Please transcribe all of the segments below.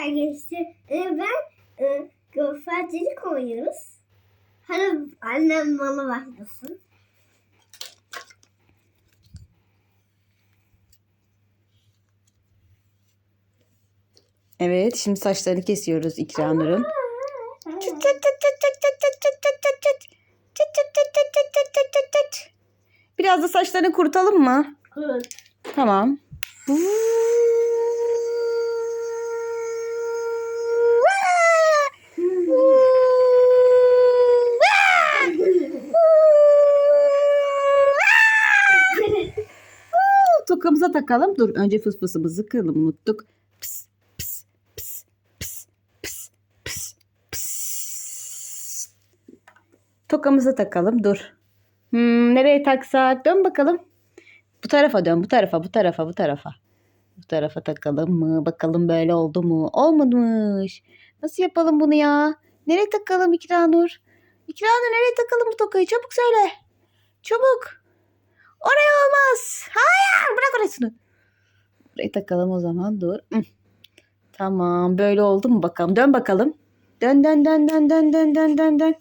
ailesi e, ben e, göstericilik oynuyoruz. Hadi annem bana başlasın. Evet, şimdi saçlarını kesiyoruz İkranur'un. Biraz da saçlarını kurutalım mı? Kurut. Tamam. Vuuu. Tokamıza takalım. Dur önce fısfısımızı kıralım unuttuk. Pıs, pıs, pıs, pıs, pıs, pıs, pıs. Tokamıza takalım. Dur. Hmm, nereye taksak? Dön bakalım. Bu tarafa dön. Bu tarafa, bu tarafa, bu tarafa. Bu tarafa takalım mı? Bakalım böyle oldu mu? Olmamış. Nasıl yapalım bunu ya? Nereye takalım İkranur? İkranur nereye takalım bu tokayı? Çabuk söyle. Çabuk. Oraya olmaz. Hayır bırak orasını. Buraya takalım o zaman dur. Hı. Tamam böyle oldu mu bakalım. Dön bakalım. Dön dön dön dön dön dön dön dön dön.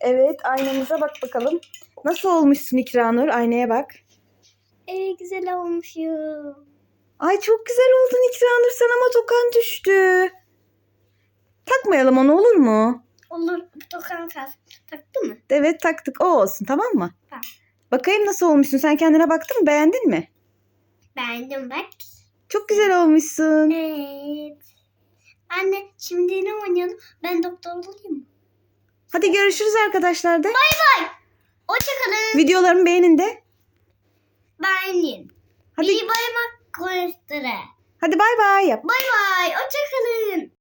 Evet aynamıza bak bakalım. Nasıl olmuşsun İkranur? Aynaya bak. Ee, güzel olmuşum. Ay çok güzel oldun İkranur. Sana ama tokan düştü. Takmayalım onu olur mu? Olur. Tokan kas. Taktı mı? Evet taktık. O olsun tamam mı? Tamam. Bakayım nasıl olmuşsun. Sen kendine baktın mı? Beğendin mi? Beğendim bak. Çok güzel olmuşsun. Evet. Anne şimdi ne oynayalım? Ben doktor olayım mı? Hadi görüşürüz arkadaşlar de. Hoşçakalın. Videolarımı beğenin de. Beğenin. Hadi İyi baymak kolesterol. hadi bay bay yap. Bay bay. Hoşçakalın.